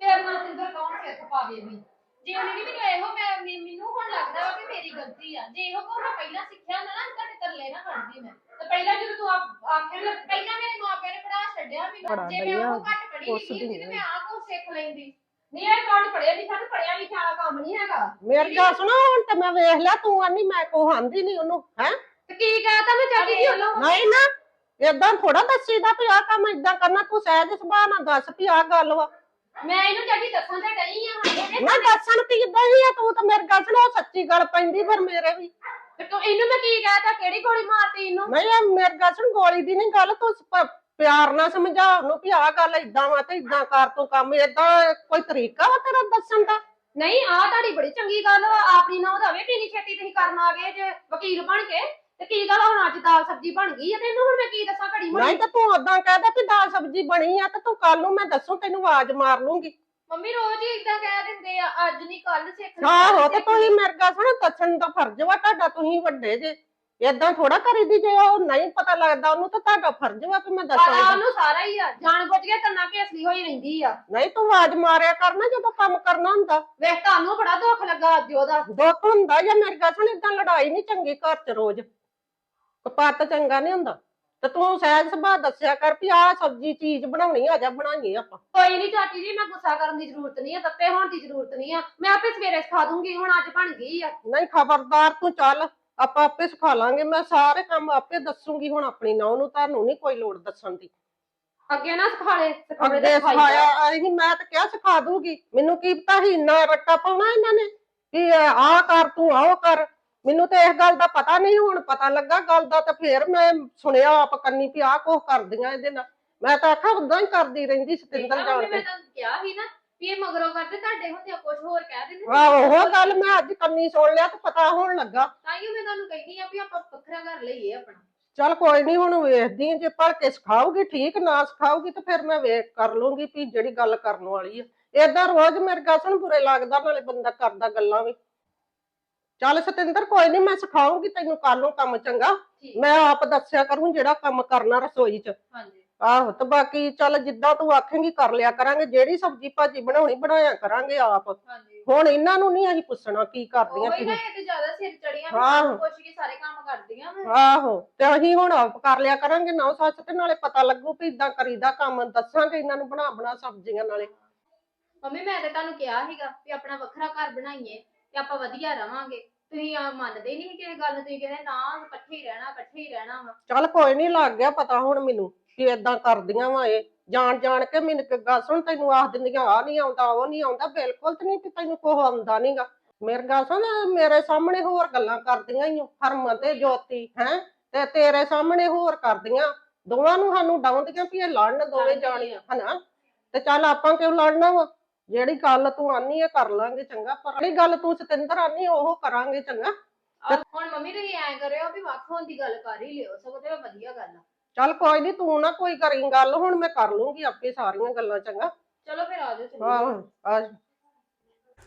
ਤੇਰੇ ਨਾਲ ਸਿੰਦਰ ਕੌਣ ਸਿਰ ਖਪਾਵੇ ਵੀ ਜੇ ਉਹਨੇ ਵੀ ਮੈਨੂੰ ਇਹੋ ਮੈਂ ਮੈਂ- ਮੈਨੂੰ ਹੁਣ ਲੱਗਦਾ ਵਾ ਕਿ ਮੇਰੀ ਗਲਤੀ ਆ। ਜੇ ਇਹੋ ਕੋ ਮੈਂ ਪਹਿਲਾਂ ਸਿੱਖਿਆ ਹੁੰਦਾ ਨਾ ਤੁਹਾਡੇ ਤਰਲੇ ਨਾ ਕਰਦੀ ਮੈਂ। ਤੇ ਪਹਿਲਾਂ ਜਦੋਂ ਤੂੰ ਆਪ- ਪਹਿਲਾਂ ਮੇਰੇ ਮਾਪਿਆਂ ਨੇ ਪੜਾ ਛੱਡਿਆ ਮੈਨੂੰ ਪੜ੍ਹਾ ਜੇ ਮੈਂ ਉਹ ਘੱਟ ਲਿਖੀ ਪੁੱਛਦੀ ਹੁੰਦੀ ਤੇ। ਮੈਂ ਆਹ ਕੁਛ ਸਿੱਖ ਲੈਂਦੀ। ਨਹੀਂ ਇਹ ਕੌਣ ਪੜਿਆ ਲਿਖਿਆ ਤੇ ਪੜਿਆ ਲਿਖਿਆ ਵਾਲਾ ਕੰਮ ਨਹੀਂ ਹੈਗਾ। ਮੇਰੀ ਗੱਲ ਸੁਣੋ ਹੁਣ ਤੇ ਮੈਂ ਵੇਖ ਲਿਆ ਤੂੰ ਆਨੀ ਮੈਂ ਕੋ ਆਂਦੀ ਨਹੀਂ ਉਹਨੂੰ ਹੈ? ਤੇ ਕੀ ਕਹਤਾ ਮੈਂ ਚਾਚੀ ਜੀ ਵੱਲੋਂ ਨਹੀਂ ਨਾ ਏਦਾਂ ਥੋੜਾ ਦੱਸੀਦਾ ਵੀ ਆਹ ਕੰਮ ਏਦਾਂ ਕਰਨਾ ਤੂੰ ਸਹਿਜ ਸੁਭਾਅ ਨਾਲ ਦੱਸ ਵੀ ਆਹ ਗੱਲ ਵਾ। ਮੈਂ ਇਹਨੂੰ ਚਾਚੀ ਦੱਸਾਂ ਤੇ ਡਈ ਆ ਹੁਣ ਇਹਨੇ ਦੱਸਣ ਤੇ ਇਦਾਂ ਹੀ ਆ ਤੂੰ ਤਾਂ ਮੇਰੀ ਗੱਲ ਸੁਣੋ ਸੱਚੀ ਗੱਲ ਪੈਂਦੀ ਫਿਰ ਮੇਰੇ ਵੀ। ਤੇ ਤੂੰ ਇਹਨੂੰ ਮੈਂ ਕੀ ਕਹਤਾ ਕਿਹੜੀ ਗੋਲੀ ਮਾਰਤੀ ਇਹਨੂੰ? ਨਹੀਂ ਇਹ ਮੇਰੀ ਗੱਲ ਸੁਣ ਗੋਲੀ ਦੀ ਨਹੀਂ ਗੱਲ ਤੂੰ ਪ- ਪਿਆਰ ਨਾਲ ਸਮਝਾ ਉਹਨੂੰ ਵੀ ਆਹ ਗੱਲ ਏਦਾਂ ਵਾ ਤੇ ਏਦਾਂ ਕਰ ਤੂੰ ਕੰਮ ਏਦਾਂ ਕੋਈ ਤਰੀਕਾ ਵਾ ਤੇਰਾ ਦੱਸਣ ਦਾ? ਨਹੀਂ ਆ ਤੁਹਾਡੀ ਬੜੀ ਚੰਗੀ ਗੱਲ ਵਾ ਆਪਣੀ ਨੌ ਦਾ ਵੇ ਕਿੰਨੀ ਛੇਤੀ ਤੁਸੀਂ ਕਰਨ ਆ ਗਏ ਜੇ ਵਕੀਲ ਬਣ ਕੇ। ਤੇ ਕੀ ਗੱਲ ਹੁਣ ਅੱਜ ਦਾਲ ਸਬਜ਼ੀ ਬਣ ਗਈ ਆ ਤੈਨੂੰ ਹੁਣ ਮੈਂ ਕੀ ਦੱਸਾਂ ਘੜੀ ਮੁੜੀ? ਨਹੀਂ ਤਾਂ ਤੂੰ ਓਦਾਂ ਕਹਿਦਾ ਵੀ ਦਾਲ ਸਬਜ਼ੀ ਬਣੀ ਆ ਤੇ ਤੂੰ ਕੱਲ ਨੂੰ ਮੈਂ ਦੱਸੂ ਤੈਨੂੰ ਆਵਾਜ਼ ਮਾਰ ਲੂੰਗੀ। ਮੰਮੀ ਰੋਜ਼ ਹੀ ਇਦਾਂ ਕਹਿ ਦਿੰਦੇ ਆ ਅੱਜ ਨਹੀਂ ਕੱਲ ਸਿੱਖਣਾ ਆਹੋ ਤੇ ਤੁਸੀਂ ਮੇਰੇ ਗੱਲ ਸੁਣੋ ਦੱਸਣ ਦਾ ਫਰਜ਼ ਵਾ ਤੁਹਾਡਾ ਤੁਸੀਂ ਵੱਡੇ ਜੇ। ਏਦਾਂ ਥੋੜਾ ਕਰੀਦੀ ਜੇ ਉਹ ਨਹੀਂ ਪਤਾ ਲੱਗਦਾ ਉਹਨੂੰ ਤਾਂ ਤੁਹਾਡਾ ਫਰਜ਼ ਵਾ ਕਿ ਮੈਂ ਪਤਾ ਦੱਸਾਂ ਉਹਨੂੰ ਸਾਰਾ ਹੀ ਆ ਜਾਣ ਬੁੱਝ ਕੇ ਕੰਨਾਂ ਘੇਸਲੀ ਹੋਈ ਰਹਿੰਦੀ ਆ। ਨਹੀਂ ਤੂੰ ਆਵਾਜ਼ ਮਾਰਿਆ ਕਰਨਾ ਜਦੋਂ ਕੰਮ ਕਰਨਾ ਹੁੰਦਾ। ਵੇਖ ਤੁਹਾਨੂੰ ਬੜਾ ਦੁੱਖ ਲੱਗਾ ਅੱਜ ਉਹਦਾ। ਦੁੱਖ ਹੁੰਦਾ ਜਾਂ ਮੇਰੇ ਗੱਲ ਸੁਣ ਏਦਾਂ ਲੜਾਈ ਨਹੀਂ ਚੰਗੀ ਘਰ 'ਚ ਰੋਜ਼। ਕਪੱਤ ਚੰਗਾ ਨਹੀਂ ਹੁੰਦਾ। ਤੇ ਤੂੰ ਸਹਿਜ ਸੁਭਾਅ ਦੱਸਿਆ ਕਰ ਵੀ ਆਹ ਸਬਜ਼ੀ ਚੀਜ਼ ਬਣਾਉਣੀ ਆ ਜਾ ਬਣਾਈਏ ਆਪਾਂ। ਕੋਈ ਨਹੀਂ ਚਾਚੀ ਜੀ ਮੈਂ ਗੁੱਸਾ ਕਰਨ ਦੀ ਜ਼ਰੂਰਤ ਨਹੀਂ ਆ ਤੱਤੇ ਹੋਣ ਦੀ ਜ਼ਰੂਰਤ ਨਹੀਂ ਆ। ਮੈਂ ਆਪੇ ਸਵੇਰੇ ਸਿਖਾ ਦੂੰਗੀ ਹੁਣ ਅੱਜ ਬਣ ਗਈ ਆ। ਨਹੀਂ ਖਬਰਦਾਰ ਤੂੰ ਚੱਲ ਆਪਾਂ ਆਪੇ ਸਿਖਾ ਲਾਂਗੇ। ਮੈਂ ਸਾਰੇ ਕੰਮ ਆਪੇ ਦੱਸੂਗੀ ਹੁਣ ਆਪਣੀ ਨੌਂ ਨੂੰ ਤੁਹਾਨੂੰ ਨਹੀਂ ਕੋਈ ਲੋੜ ਦੱਸਣ ਦੀ। ਅੱਗੇ ਨਾ ਸਿਖਾ ਲੈ ਸਿਖਾਵੇ ਅੱਗੇ। ਸਿਖਾਇਆ ਅਸੀਂ ਮੈਂ ਤਾਂ ਕਿਹਾ ਸਿਖਾ ਦੂਗੀ। ਮੈਨੂੰ ਕੀ ਪਤਾ ਸੀ ਇੰਨਾ ਰੱਟਾ ਪਾਉਣਾ ਇਹਨਾਂ ਨੇ ਕਿ ਆਹ ਕਰ ਤੂੰ ਆਹ ਕਰ। ਮੈਨੂੰ ਤੇ ਇਸ ਗੱਲ ਦਾ ਪਤਾ ਨਹੀਂ ਹੁਣ ਪਤਾ ਲੱਗਾ ਗੱਲ ਦਾ ਤਾਂ ਫੇਰ ਮੈਂ ਸੁਣਿਆ ਆਪ ਕੰਨੀ ਵੀ ਆਹ ਕੁਛ ਕਰਦੀਆਂ ਇਹਦੇ ਨਾਲ। ਮੈਂ ਤਾਂ ਆਖਾ ਉਦਾਂ ਹੀ ਕਰਦੀ ਰਹਿੰਦੀ ਸਤਿੰਦਰ ਜਾਣ ਮੈਂ ਕੇ। ਤੁਹਾਨੂੰ ਕਿਹਾ ਸੀ ਨਾ ਵੀ ਇਹ ਮਗਰੋਂ ਕਰਦੇ ਤੁਹਾਡੇ ਹੁੰਦੇ ਕੁਝ ਹੋਰ ਕਹਿ ਦਿੰਦੇ। ਆਹ ਉਹ ਗੱਲ ਮੈਂ ਅੱਜ ਕੰਨੀ ਸੁਣ ਲਿਆ ਤੇ ਪਤਾ ਹੋਣ ਲੱਗਾ। ਤਾਂ ਹੀ ਮੈਂ ਤੁਹਾਨੂੰ ਕਹਿੰਦੀ ਆ ਵੀ ਆਪਾਂ ਵੱਖਰਾ ਘਰ ਲਈਏ ਆਪਣਾ। ਚੱਲ ਕੋਈ ਨਹੀਂ ਹੁਣ ਵੇਖਦੀ ਆਂ, ਜੇ ਪੜ ਕੇ ਸਿਖਾਊਗੀ ਠੀਕ ਨਾ ਸਿਖਾਊਗੀ ਤੇ ਫਿਰ ਮੈਂ ਵੇਖ ਕਰ ਲੂੰਗੀ ਵੀ ਜਿਹੜੀ ਗੱਲ ਕਰਨ ਵਾਲੀ ਆ। ਏਦਾਂ ਰੋਜ਼ ਮੇਰੇ ਗੱਲ ਸੁਣ ਬੁਰੇ ਲੱਗਦਾ ਨਾਲੇ ਬੰਦਾ ਕਰਦਾ ਗੱਲਾਂ ਵੀ। ਚੱਲ ਸਤਿੰਦਰ ਕੋਈ ਨਹੀਂ ਮੈਂ ਸਿਖਾਉਂਗੀ ਤੈਨੂੰ ਕੱਲ ਨੂੰ ਕੰਮ ਚੰਗਾ। ਠੀਕ। ਮੈਂ ਆਪ ਦੱਸਿਆ ਕਰੂੰ ਜਿਹੜਾ ਕੰਮ ਕਰਨਾ ਰਸੋਈ 'ਚ। ਹਾਂਜੀ। ਆਹੋ ਤੇ ਬਾਕੀ ਚੱਲ ਜਿੱਦਾਂ ਤੂੰ ਆਖੇਂਗੀ ਕਰ ਲਿਆ ਕਰਾਂਗੇ ਜਿਹੜੀ ਸਬਜ਼ੀ ਭਾਜੀ ਬਣਾਉਣੀ ਬਣਾਇਆ ਕਰਾਂਗੇ ਆਪ। ਹਾਂਜੀ। ਹੁਣ ਇਹਨਾਂ ਨੂੰ ਨਹੀਂ ਅਸੀਂ ਪੁੱਛਣਾ ਕੀ ਕਰਦੀਆਂ ਉਹ ਹੀ ਨਾ ਕੀ ਇਹ ਤੇ ਜ਼ਿਆਦਾ ਸਿਰ ਚੜੀਆਂ ਵੀ ਆਹੋ। ਸਾਨੂੰ ਪੁੱਛ ਕੇ ਸਾਰੇ ਕੰਮ ਕਰਦੀਆਂ ਵਾਂ। ਆਹੋ ਤੇ ਅਸੀਂ ਹੁਣ ਆਪ ਕਰ ਲਿਆ ਕਰਾਂਗੇ ਨੌ ਸੱਸ ਤੇ ਨਾਲੇ ਪਤਾ ਲੱਗੂ ਵੀ ਇਦਾਂ ਕਰੀਦਾ ਕੰਮ ਦੱਸਾਂਗੇ ਇਹਨਾਂ ਨੂੰ ਬਣਾ ਬਣਾ ਸਬਜ਼ੀਆਂ ਨਾਲੇ। ਮੰਮੀ ਮੈਂ ਤੇ ਤੁਹਾਨੂੰ ਕਿਹਾ ਸੀਗਾ ਵੀ ਆਪਣਾ ਵੱਖਰਾ ਘਰ ਬਣਾਈਏ। ਤੇ ਆਪਾਂ ਵਧੀਆ ਰਵਾਂਗੇ। ਤੁਸੀਂ ਆ ਮੰਨਦੇ ਨਹੀਂ ਕਿਸੇ ਗੱਲ ਨੂੰ ਤੁਸੀਂ ਕਹਿੰਦੇ ਨਾ ਇਕੱਠੇ ਹੀ ਰਹਿਣਾ ਇਕੱਠੇ ਹੀ ਰਹਿਣਾ ਵਾ। ਚੱਲ ਕੋਈ ਨਹੀਂ ਲੱਗ ਗਿਆ ਪਤਾ ਹੁਣ ਮੈਨੂੰ ਕਿ ਏਦਾਂ ਕਰਦੀਆਂ ਵਾ ਇਹ। ਜਾਣ ਜਾਣ ਕੇ ਮੈਨੂੰ ਇੱਕ ਗੱਲ ਸੁਣ ਤੈਨੂੰ ਆਖ ਦਿੰਦੀਆਂ ਆ ਨਹੀਂ ਆਉਂਦਾ ਉਹ ਨਹੀਂ ਆਉਂਦਾ ਬਿਲਕੁਲ ਤੇ ਨਹੀਂ ਕਿ ਤੈਨੂੰ ਕੋਹ ਆਉਂਦਾ ਨਹੀਂਗਾ ਮੇਰੇ ਗੱਲ ਸੁਣ ਮੇਰੇ ਸਾਹਮਣੇ ਹੋਰ ਗੱਲਾਂ ਕਰਦੀਆਂ ਹੀ ਹਰਮਨ ਤੇ ਜੋਤੀ ਹੈ? ਤੇ ਤੇਰੇ ਸਾਹਮਣੇ ਹੋਰ ਕਰਦੀਆਂ। ਦੋਵਾਂ ਨੂੰ ਸਾਨੂੰ ਡਾਉਂਦੀਆਂ ਵੀ ਇਹ ਲੜਨ ਦੋਵੇਂ ਜਾਣੀਆਂ ਹਨਾ? ਤੇ ਚੱਲ ਆਪਾਂ ਕਿਉਂ ਲੜਨਾ ਵਾ? ਜਿਹੜੀ ਗੱਲ ਤੂੰ ਆਨੀ ਹੈ ਕਰ ਲਾਂਗੇ ਚੰਗਾ ਪਰ ਜਿਹੜੀ ਗੱਲ ਤੂੰ ਸਤਿੰਦਰ ਆਨੀ ਉਹ ਕਰਾਂਗੇ ਚੰਗਾ। ਆਹ ਹੁਣ ਮੰਮੀ ਤੁਸੀਂ ਐਂ ਕਰਿਓ ਵੀ ਵੱਖ ਹੋਣ ਦੀ ਗੱਲ ਕਰ ਹੀ ਲਿਓ ਸਗੋਂ ਤੇ ਵਧੀਆ ਗੱਲ ਆ। ਚੱਲ ਕੋਈ ਨਹੀਂ ਤੂੰ ਨਾ ਕੋਈ ਕਰੀ ਗੱਲ ਹੁਣ ਮੈਂ ਕਰ ਲੂੰਗੀ ਆਪੇ ਸਾਰੀਆਂ ਗੱਲਾਂ ਚੰਗਾ। ਚਲੋ ਫਿਰ ਆ ਜਾਓ ਚਲੀਏ ਆਹੋ ਆ ਜਾ।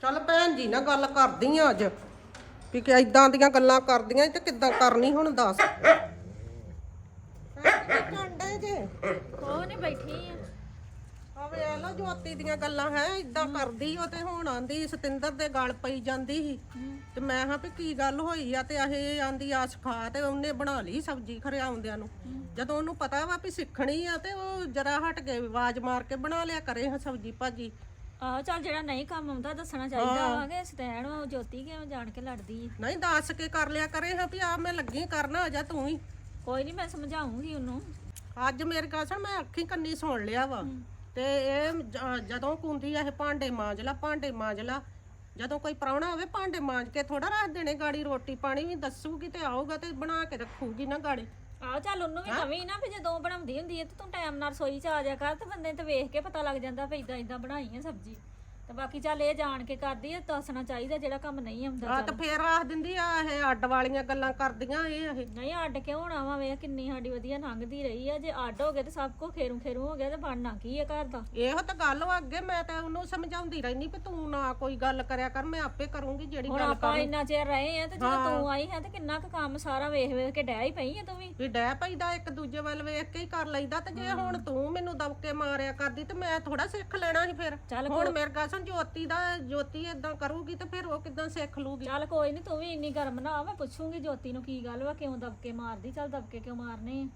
ਚੱਲ ਭੈਣ ਜੀ ਨਾਲ ਗੱਲ ਕਰਦੀ ਆ ਅੱਜ ਵੀ ਕਿ ਇਦਾਂ ਦੀਆਂ ਗੱਲਾਂ ਕਰਦੀਆਂ ਤੇ ਕਿੱਦਾਂ ਕਰਨੀ ਹੁਣ ਦੱਸ। ਚੰਡੇ ਜੇ। ਉਹ ਨਹੀਂ ਬੈਠੀ ਆ। ਵੇਖ ਲੋ ਜੋਤੀ ਦੀਆਂ ਗੱਲਾਂ ਹੈ ਇਦਾਂ ਕਰਦੀ ਉਹ ਤੇ ਹੁਣ ਆਂਦੀ ਸਤਿੰਦਰ ਦੇ ਗਲ ਪਈ ਜਾਂਦੀ ਸੀ। ਤੇ ਮੈਂ ਹਾਂ ਵੀ ਕੀ ਗੱਲ ਹੋਈ ਆ ਤੇ ਇਹ ਆਂਦੀ ਆ ਸਿਖਾ ਤੇ ਉਹਨੇ ਬਣਾ ਲਈ ਸਬਜ਼ੀ ਖਰੇ ਆਉਂਦਿਆਂ ਨੂੰ। ਜਦੋਂ ਉਹਨੂੰ ਪਤਾ ਵਾ ਵੀ ਸਿੱਖਣੀ ਆ ਤੇ ਉਹ ਜਰਾ ਹਟ ਕੇ ਆਵਾਜ਼ ਮਾਰ ਕੇ ਬਣਾ ਲਿਆ ਕਰੇ ਹਾਂ ਸਬਜ਼ੀ ਭਾਜੀ। ਆਹੋ ਚੱਲ ਜਿਹੜਾ ਨਹੀਂ ਕੰਮ ਆਉਂਦਾ ਦੱਸਣਾ ਚਾਹੀਦਾ ਵਾ ਕਿ ਸਟੈਂਡ ਵਾ ਜੋਤੀ ਕਿਉਂ ਜਾਣ ਕੇ ਲੜਦੀ ਹੈ ਨਹੀਂ ਦੱਸ ਕੇ ਕਰ ਲਿਆ ਕਰੇ ਹਾਂ ਵੀ ਆ ਮੈਂ ਲੱਗੀ ਕਰਨਾ ਆ ਜਾ ਤੂੰ ਹੀ। ਕੋਈ ਨਹੀਂ ਮੈਂ ਸਮਝਾਉਂਗੀ ਉਹਨੂੰ। ਅੱਜ ਮੇਰੇ ਗੱਲ ਸੁਣ ਮੈਂ ਅੱਖੀ ਕੰਨੀ ਸੁਣ ਲਿਆ ਵਾ। ਤੇ ਇਹ ਜ- ਜਦੋਂ ਕੁੰਦੀ ਆ ਇਹ ਭਾਂਡੇ ਮਾਂਜ ਲਾ ਭਾਂਡੇ ਮਾਂਜ ਲਾ। ਜਦੋਂ ਕੋਈ ਪ੍ਰਾਹੁਣਾ ਹੋਵੇ ਭਾਂਡੇ ਮਾਂਜ ਕੇ ਥੋੜਾ ਰੱਖ ਦੇਣੇ ਗਾੜੀ ਰੋਟੀ ਪਾਣੀ ਵੀ ਦੱਸੂਗੀ ਤੇ ਆਊਗਾ ਤੇ ਬਣਾ ਕੇ ਰੱਖੂਗੀ ਨਾ ਗਾੜੀ। ਆਹੋ ਚੱਲ ਉਹਨੂੰ ਵੀ ਕਵੀ ਨਾ ਵੀ ਜਦੋਂ ਬਣਾਉਂਦੀ ਹੁੰਦੀ ਹੈ ਤੇ ਤੂੰ ਟਾਈਮ ਨਾਲ ਰਸੋਈ ਚ ਆ ਜਾ ਕਰ ਤੇ ਬੰਦੇ ਤੇ ਵੇਖ ਕੇ ਪਤਾ ਲੱਗ ਜਾਂਦਾ ਵੀ ਇਦਾਂ ਇਦਾਂ ਬਣਾਈ ਹੈ ਸਬਜ਼ੀ। ਤੇ ਬਾਕੀ ਚੱਲ ਇਹ ਜਾਣ ਕੇ ਕਰਦੀ ਆ ਦੱਸਣਾ ਚਾਹੀਦਾ ਜਿਹੜਾ ਕੰਮ ਨਹੀਂ ਆਉਂਦਾ ਆ ਤਾਂ ਚੱਲ। ਫੇਰ ਆਖ ਦਿੰਦੀ ਆ ਇਹ ਅੱਡ ਵਾਲੀਆਂ ਗੱਲਾਂ ਕਰਦੀਆਂ ਇਹ ਇਹ। ਨਹੀਂ ਅੱਡ ਕਿਉਂ ਹੋਣਾ ਵਾ ਵੇਖ ਕਿੰਨੀ ਸਾਡੀ ਵਧੀਆ ਲੰਘਦੀ ਰਹੀ ਆ। ਜੇ ਅੱਡ ਹੋ ਗਏ ਤੇ ਸਭ ਕੁਝ ਖੇਰੂ ਖੇਰੂ ਹੋ ਗਿਆ ਤੇ ਬਣਨਾ ਕੀ ਆ ਘਰ ਦਾ? ਇਹੋ ਤਾਂ ਗੱਲ ਵਾ ਅੱਗੇ ਮੈਂ ਤਾਂ ਉਹਨੂੰ ਸਮਝਾਉਂਦੀ ਰਹਿਨੀ ਵੀ ਤੂੰ ਨਾ ਕੋਈ ਗੱਲ ਕਰਿਆ ਕਰ ਮੈਂ ਆਪੇ ਕਰੂੰਗੀ ਜਿਹੜੀ ਹੁਣ ਗੱਲ ਆਪਾਂ ਇੰਨਾ ਚਿਰ ਰਹੇ ਆ ਤੇ ਜਦੋਂ। ਤੂੰ ਆਈ ਹੈ ਤੇ ਕਿੰਨਾ ਕੁ ਕੰਮ ਸਾਰਾ ਵੇਖ ਵੇਖ ਕੇ ਡਹਿ ਹੀ ਪਈ ਆ ਤੂੰ ਵੀ? ਵੀ ਡੈ ਪੈਦਾ ਇੱਕ ਦੂਜੇ ਵੱਲ ਵੇਖ ਕੇ ਹੀ ਕਰ ਲਈਦਾ ਤੇ ਜੇ ਹੁਣ ਤੂੰ ਮੈਨੂੰ ਦਬਕੇ ਮਾਰਿਆ ਕਰਦੀ ਤੇ ਮੈਂ ਥੋੜਾ ਸਿੱਖ ਲੈਣਾ ਸੀ ਫਿਰ। ਚੱਲ ਹੁਣ ਮੇਰੇ ਗਾਸਨ ਜੋਤੀ ਦਾ, ਜੋਤੀ ਇਦਾਂ ਕਰੂਗੀ ਤੇ ਫਿਰ ਉਹ ਕਿਦਾਂ ਸਿੱਖ ਲੂਗੀ? ਚੱਲ ਕੋਈ ਨਹੀਂ ਤੂੰ ਵੀ ਇੰਨੀ ਗਰਮ ਨਾ ਆ, ਮੈਂ ਪੁੱਛੂੰਗੀ ਜੋਤੀ ਨੂੰ ਕੀ ਗੱਲ ਵਾ, ਕਿਉਂ ਦਬਕੇ ਮਾਰਦੀ, ਚੱਲ ਦਬਕੇ ਕਿਉਂ ਮਾਰਨੇ ਆ?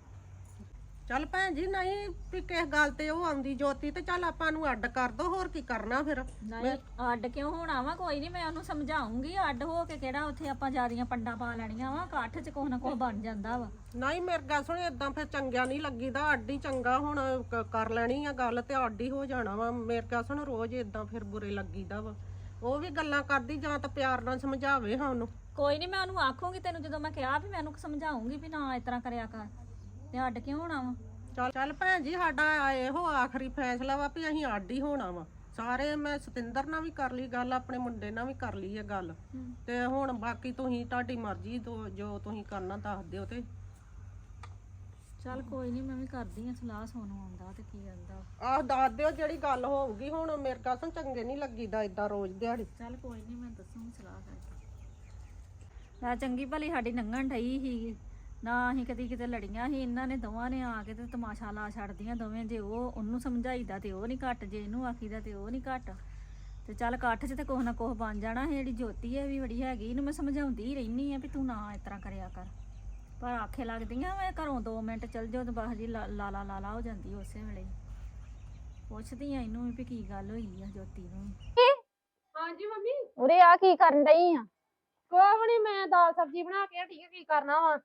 ਚੱਲ ਭੈਣ ਜੀ ਨਹੀਂ ਵੀ ਕਿਸ ਗੱਲ ਤੇ ਉਹ ਆਉਂਦੀ ਜੋਤੀ ਤੇ ਚੱਲ ਆਪਾਂ ਨੂੰ ਅੱਡ ਕਰ ਦੋ ਹੋਰ ਕੀ ਕਰਨਾ ਫਿਰ? ਨਹੀਂ ਅੱਡ ਕਿਉਂ ਹੋਣਾ ਵਾ? ਕੋਈ ਨਹੀਂ ਮੈਂ ਉਹਨੂੰ ਸਮਝਾਉਂਗੀ ਅੱਡ ਹੋ ਕੇ ਕਿਹੜਾ ਉੱਥੇ ਆਪਾਂ ਜਿਆਦੀਆਂ ਪੰਡਾਂ ਪਾ ਲੈਣੀਆਂ ਵਾ? ਇਕੱਠ 'ਚ ਕੁਛ ਨਾ ਕੁਛ ਬਣ ਜਾਂਦਾ ਵਾ। ਨਹੀਂ ਮੇਰੇ ਗੱਲ ਸੁਣ ਇਦਾਂ ਫਿਰ ਚੰਗਿਆ ਨਹੀਂ ਲੱਗੀਦਾ ਅੱਡ ਹੀ ਚੰਗਾ ਹੁਣ ਕ- ਕਰ ਲੈਣੀ ਆ ਗੱਲ ਤੇ ਅੱਡ ਹੀ ਹੋ ਜਾਣਾ ਵਾ। ਮੇਰੇ ਗੱਲ ਸੁਣ ਰੋਜ਼ ਇਦਾਂ ਫਿਰ ਬੁਰੇ ਲੱਗੀਦਾ ਵਾ। ਉਹ ਵੀ ਗੱਲਾਂ ਕਰਦੀ ਜਾਂ ਤਾਂ ਪਿਆਰ ਨਾਲ ਸਮਝਾਵੇ ਹਾਂ ਉਹਨੂੰ। ਕੋਈ ਨਹੀਂ ਮੈਂ ਉਹਨੂੰ ਆਖੂੰਗੀ ਤੈਨੂੰ ਜਦੋਂ ਮੈਂ ਕਿਹਾ ਵੀ ਮੈਂ ਉਹਨੂੰ ਸਮਝਾਉਂਗੀ ਵੀ ਨਾ ਇਸ ਤਰ੍ਹਾਂ ਕਰਿਆ ਕਰ। ਤੇ ਅੱਡ ਕਿਉਂ ਹੋਣਾ ਵਾ? ਚੱਲ ਚੱਲ ਭੈਣ ਜੀ ਸਾਡਾ ਇਹੋ ਆਖਰੀ ਫੈਸਲਾ ਵਾ ਵੀ ਅਸੀਂ ਅੱਡ ਹੀ ਹੋਣਾ ਵਾ। ਸਾਰੇ ਮੈਂ ਸਤਿੰਦਰ ਨਾਲ ਵੀ ਕਰ ਲਈ ਗੱਲ ਆਪਣੇ ਮੁੰਡੇ ਨਾਲ ਵੀ ਕਰ ਲਈ ਇਹ ਗੱਲ ਤੇ ਹੁਣ ਬਾਕੀ ਤੁਸੀਂ ਤੁਹਾਡੀ ਮਰਜ਼ੀ ਜੋ ਤੁਸੀਂ ਕਰਨਾ ਦੱਸ ਦਿਓ ਤੇ। ਚੱਲ ਕੋਈ ਨਹੀਂ ਮੈਂ ਵੀ ਕਰਦੀ ਆ ਸਲਾਹ ਸੋਨੂੰ ਆਉਂਦਾ ਤੇ ਕੀ ਆਂਦਾ। ਆਹ ਦੱਸ ਦਿਓ ਜਿਹੜੀ ਗੱਲ ਹੋਊਗੀ ਹੁਣ ਮੇਰੇ ਕਸਮ ਚੰਗੇ ਨਹੀਂ ਲੱਗੀਦਾ ਇਦਾਂ ਰੋਜ਼ ਦਿਹਾੜੀ। ਚੱਲ ਕੋਈ ਨਹੀਂ ਮੈਂ ਦੱਸੂਗੀ ਸਲਾਹ ਕਰਕੇ। ਮੈਂ ਚੰਗੀ ਭਲੀ ਸਾਡੀ ਨੰਗਣ ਢਈ ਸੀ। ਨਾ ਅਸੀਂ ਕਦੀ ਕਿਤੇ ਲੜੀਆਂ ਸੀ ਇਹਨਾਂ ਨੇ ਦੋਵਾਂ ਨੇ ਆ ਕੇ ਤੇ ਤਮਾਸ਼ਾ ਲਾ ਛੱਡਦੀਆਂ ਦੋਵੇਂ ਜੇ ਉਹ ਉਹਨੂੰ ਸਮਝਾਈਦਾ ਤੇ ਉਹ ਨਹੀਂ ਘੱਟ ਜੇ ਇਹਨੂੰ ਆਖੀਦਾ ਤੇ ਉਹ ਨਹੀਂ ਘੱਟ। ਤੇ ਚੱਲ ਇਕੱਠ 'ਚ ਤੇ ਕੁਛ ਨਾ ਕੁਛ ਬਣ ਜਾਣਾ ਜਿਹੜੀ ਜੋਤੀ ਹੈ ਵੀ ਬੜੀ ਹੈਗੀ ਇਹਨੂੰ ਮੈਂ ਸਮਝਾਉਂਦੀ ਰਹਿਨੀ ਆ ਵੀ ਤੂੰ ਨਾ ਇਸ ਤਰ੍ਹਾਂ ਕਰਿਆ ਕਰ। ਪਰ ਆਖੇ ਲੱਗਦੀਆਂ ਮੈਂ ਘਰੋਂ 2 ਮਿੰਟ ਚੱਲ ਜਾਓ ਤੇ ਬਾਹਰ ਜੀ ਲਾਲਾ ਲਾਲਾ ਹੋ ਜਾਂਦੀ ਉਸੇ ਵੇਲੇ। ਪੁੱਛਦੀ ਆ ਇਹਨੂੰ ਵੀ ਕੀ ਗੱਲ ਹੋਈ ਆ ਜੋਤੀ ਨੂੰ। ਹਾਂਜੀ ਮੰਮੀ। ਉਰੇ ਆ ਕੀ ਕਰਨ ਡਈ ਆ? ਕੋਈ ਨਹੀਂ ਮੈਂ ਦਾਲ ਸਬਜ਼ੀ ਬਣਾ ਕੇ ਹਟੀ ਆ ਕੀ ਕਰਨਾ ਵਾ।